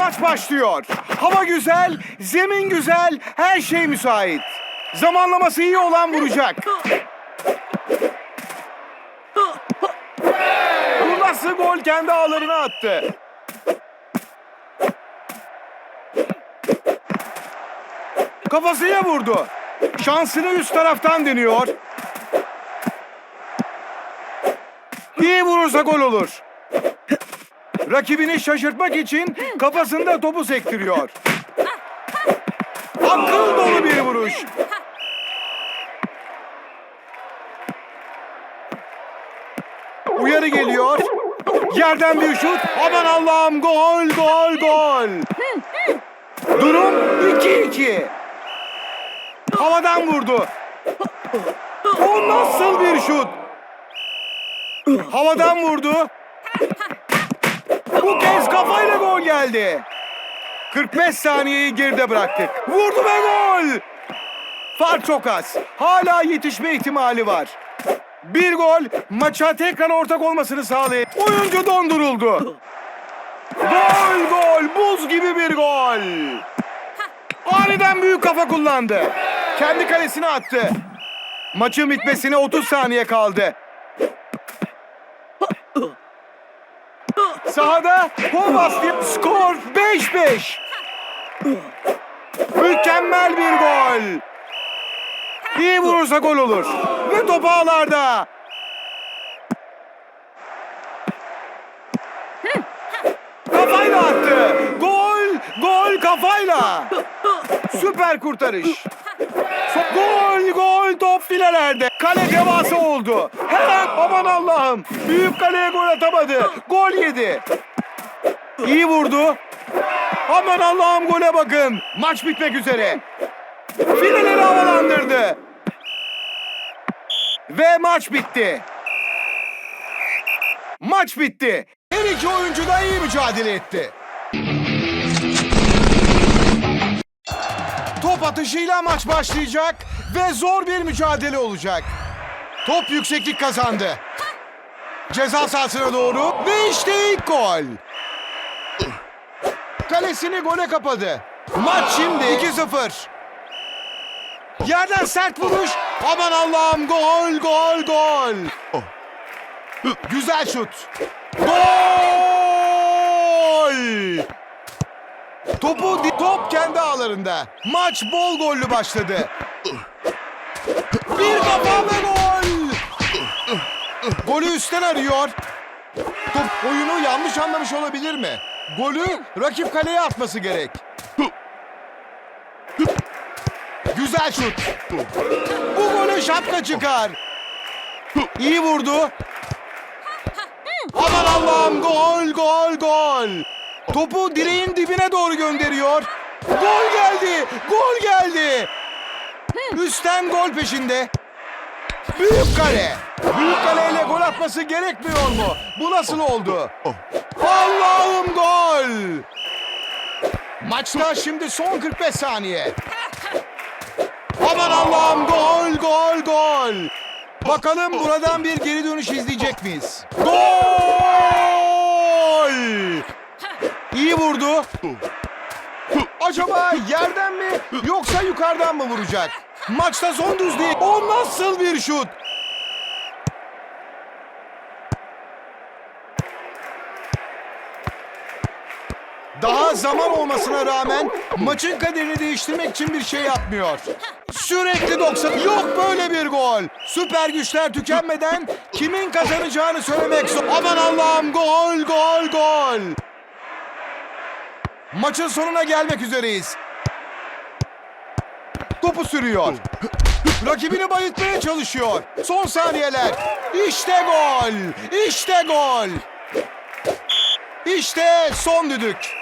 Maç başlıyor. Hava güzel, zemin güzel, her şey müsait. Zamanlaması iyi olan vuracak. Bu nasıl gol kendi ağlarına attı. Kafasıyla vurdu. Şansını üst taraftan deniyor. İyi vurursa gol olur. Rakibini şaşırtmak için kafasında topu sektiriyor. Akıl dolu bir vuruş. Uyarı geliyor. Yerden bir şut. Aman Allah'ım gol gol gol. Durum 2-2. Havadan vurdu. O nasıl bir şut? Havadan vurdu. Bu kez kafayla gol geldi. 45 saniyeyi geride bıraktık. Vurdu ve gol. Fark çok az. Hala yetişme ihtimali var. Bir gol maça tekrar ortak olmasını sağlayıp oyuncu donduruldu. Gol gol buz gibi bir gol. Aniden büyük kafa kullandı. Kendi kalesine attı. Maçın bitmesine 30 saniye kaldı. Sahada gol bastı. Skor 5-5. Mükemmel bir gol. İyi vurursa gol olur. Ve top ağlarda. Kafayla attı. Gol, gol kafayla. Süper kurtarış. Gol top filelerde. Kale devası oldu. Hemen aman Allah'ım. Büyük kaleye gol atamadı. Gol yedi. İyi vurdu. Aman Allah'ım gole bakın. Maç bitmek üzere. Fileleri havalandırdı. Ve maç bitti. Maç bitti. Her iki oyuncu da iyi mücadele etti. Top atışıyla maç başlayacak ve zor bir mücadele olacak. Top yükseklik kazandı. Ceza sahasına doğru ve işte ilk gol. Kalesini gole kapadı. Maç şimdi 2-0. Yerden sert vuruş. Aman Allah'ım gol gol gol. Güzel şut. Gol! Topu top kendi ağlarında. Maç bol gollü başladı. Bir kafa ve gol. Golü üstten arıyor. Top oyunu yanlış anlamış olabilir mi? Golü rakip kaleye atması gerek. Güzel şut. Bu golü şapka çıkar. İyi vurdu. Aman Allah'ım gol gol gol. Topu direğin dibine doğru gönderiyor. Gol geldi. Gol geldi. Üstten gol peşinde. Büyük kale. Büyük kaleyle gol atması gerekmiyor mu? Bu nasıl oldu? Allah'ım gol. Maçta şimdi son 45 saniye. Aman Allah'ım gol gol gol. Bakalım buradan bir geri dönüş izleyecek miyiz? Gol! İyi vurdu. Acaba yerden mi yoksa yukarıdan mı vuracak? Maçta son düz değil. O nasıl bir şut? Daha zaman olmasına rağmen maçın kaderini değiştirmek için bir şey yapmıyor. Sürekli 90. Yok böyle bir gol. Süper güçler tükenmeden kimin kazanacağını söylemek zor. Aman Allah'ım gol gol gol. Maçın sonuna gelmek üzereyiz. Topu sürüyor. Rakibini bayıltmaya çalışıyor. Son saniyeler. İşte gol. İşte gol. İşte son düdük.